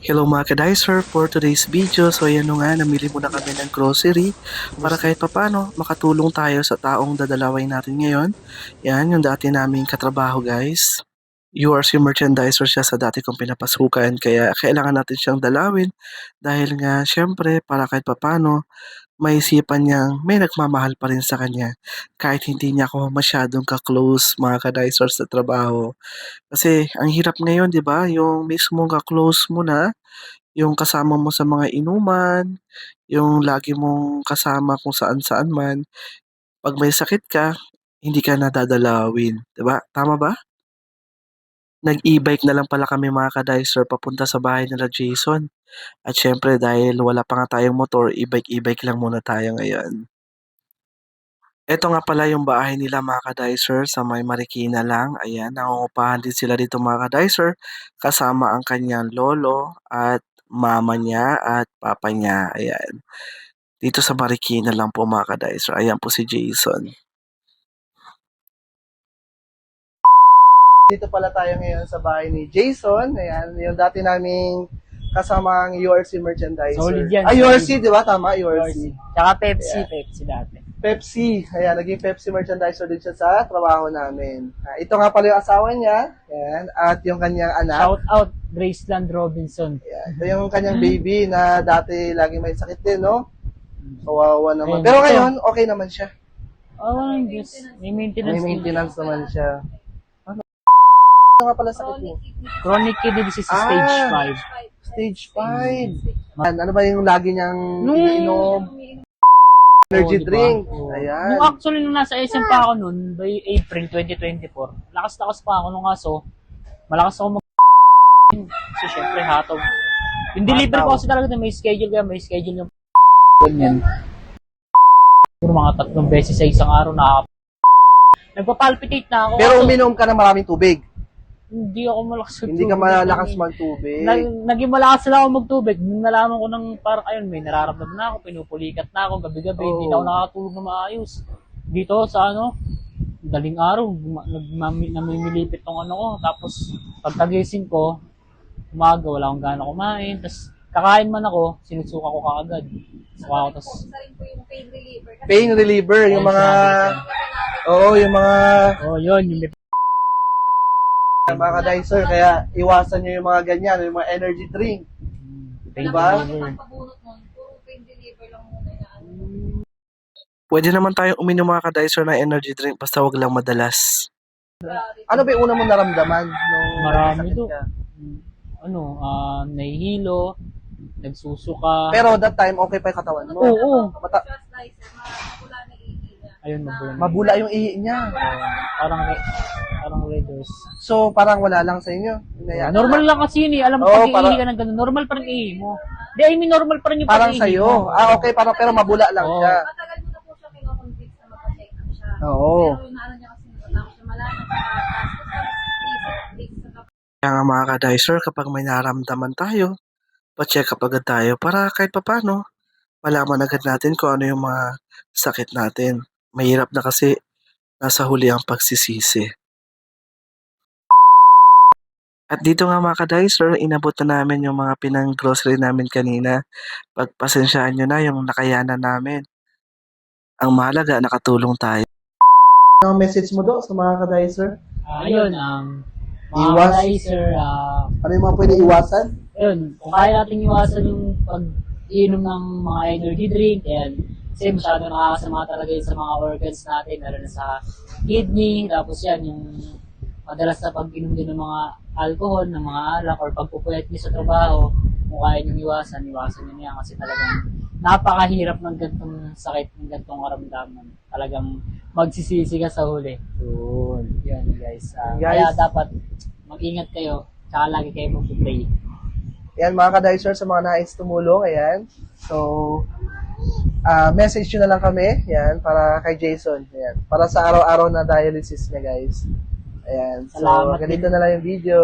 Hello mga kadicer, for today's video, so ayan nga, namili muna kami ng grocery para kahit papano makatulong tayo sa taong dadalaway natin ngayon. Yan, yung dati naming katrabaho guys. URC merchandiser siya sa dati kong pinapasukan kaya kailangan natin siyang dalawin dahil nga syempre para kahit papano maisipan niyang may nagmamahal pa rin sa kanya kahit hindi niya ako masyadong ka-close mga kadicer sa trabaho. Kasi ang hirap ngayon 'di ba, yung mismong ka-close mo na yung kasama mo sa mga inuman, yung lagi mong kasama kung saan-saan man, 'pag may sakit ka, hindi ka nadadalawin, 'di ba? Tama ba? Nag-e-bike na lang pala kami mga ka-dicer papunta sa bahay nila Jason. At syempre dahil wala pa nga tayong motor, e-bike e-bike lang muna tayo ngayon. Ito nga pala yung bahay nila mga ka-dicer sa may Marikina lang. Ayan, nangungupahan din sila dito mga ka-dicer kasama ang kanyang lolo at mama niya at papa niya. Ayan. Dito sa Marikina lang po mga ka-dicer. Ayan po si Jason. Dito pala tayo ngayon sa bahay ni Jason. Ayan, yung dati naming kasamang URC merchandiser. Solid yan, Ah. URC, di ba? Tama, URC. Tsaka Pepsi, Yeah. Pepsi dati. Pepsi. Ayan, naging Pepsi merchandiser din siya sa trabaho namin. Ah, ito nga pala yung asawa niya. Ayan, at yung kanyang anak. Shout out, Graceland Robinson. Ayan, ito yung kanyang baby na dati lagi may sakit din, no? Kawawa naman. Ayun, Pero ito. ngayon, okay naman siya. Oh, Diyos. May maintenance. May maintenance naman siya. Nga pala sakit mo? Chronic kidney disease Ah. stage 5. Stage 5. Ano ba yung lagi niyang Nung- iniinom? Energy Oo, diba? drink. Oo. Ayan. Nung actually, nung nasa SM pa ako noon, by April 2024, lakas-lakas pa ako nung aso. Malakas ako mag Kasi syempre, hatog. Yung delivery ko kasi talaga na may schedule kaya may schedule yung ganyan. Siguro mga tatlong beses sa isang araw na Nagpa-palpitate na ako. Pero uminom ka ng maraming tubig. Hindi ako malakas sa Hindi ka tubig. malakas magtubig. Nag, naging malakas lang ako magtubig. Nung nalaman ko ng parang ayun, may nararamdaman na ako, pinupulikat na ako gabi-gabi, hindi na ako Oo. nakakatulog na maayos. Dito sa ano, daling araw, namimilipit tong ano ko. Tapos, pagkagising ko, umaga, wala akong gana kumain. Tapos, kakain man ako, sinusuka ko kaagad. Suka ko, tapos, pain reliever. Pain reliever, yung mga... Oo, yung mga... oh, yun, yung mga ka-dicer, kaya iwasan nyo yung mga ganyan, yung mga energy drink. Diba? ano. Pwede naman tayong uminom mga ka-dicer ng energy drink basta wag lang madalas. Ano ba yung una mo naramdaman? Nung Marami ka? Ano, ah, nahihilo, nagsusuka. Pero that time, okay pa yung katawan mo? oo, oo. Mata- Just like, mapula na ihi niya. Ayun, mabula. mabula yung ihi niya. parang parang redos. So, parang wala lang sa inyo. Hinayaan. Normal lang kasi yun eh. Alam mo, Oo, pag para- iihi ka ng ganun, normal pa rin ihi mo. Di, I mean, normal pa rin yung Parang pag-ihi sa'yo. mo. Ah, okay, parang, pero mabula lang Oo. siya. Matagal mo na po siya kinoconvince na magpa-check up siya. Oo. Pero yung ano niya kasi natatakot siya malaman sa taas. Tapos sa. Kaya nga mga ka-dicer, kapag may naramdaman tayo, pa-check up agad tayo para kahit papano, malaman agad natin kung ano yung mga sakit natin. Mahirap na kasi nasa huli ang pagsisisi. At dito nga mga ka-dicer, inabot na namin yung mga pinang-grocery namin kanina. Pagpasensyaan nyo na yung nakayanan namin. Ang mahalaga, nakatulong tayo. Ang message mo do sa mga ka-dicer? Ah, ayun, um, Iwas. mga sir, ah, Ano yung mga pwede iwasan? ayun, kung kaya natin iwasan yung pag-inom ng mga energy drink, and kasi masyado nakakasama talaga yun sa mga organs natin, lalo na sa kidney, tapos yan, yung madalas na pag-inom din ng mga alcohol, ng mga alak, or pagpupuyat niyo sa trabaho, kung kaya nyo iwasan, iwasan nyo yan kasi talagang napakahirap ng gantong sakit, ng gantong karamdaman. Talagang magsisisi ka sa huli. Yun, yun guys. Ah, Guys. Kaya dapat mag-ingat kayo, tsaka lagi kayo mag-pray. Yan mga ka-dicer sa mga nais tumulong, ayan. So, ah message nyo na lang kami, yan, para kay Jason, ayan. Para sa araw-araw na dialysis niya, guys. Ayan. So, Salamat ganito na lang yung video.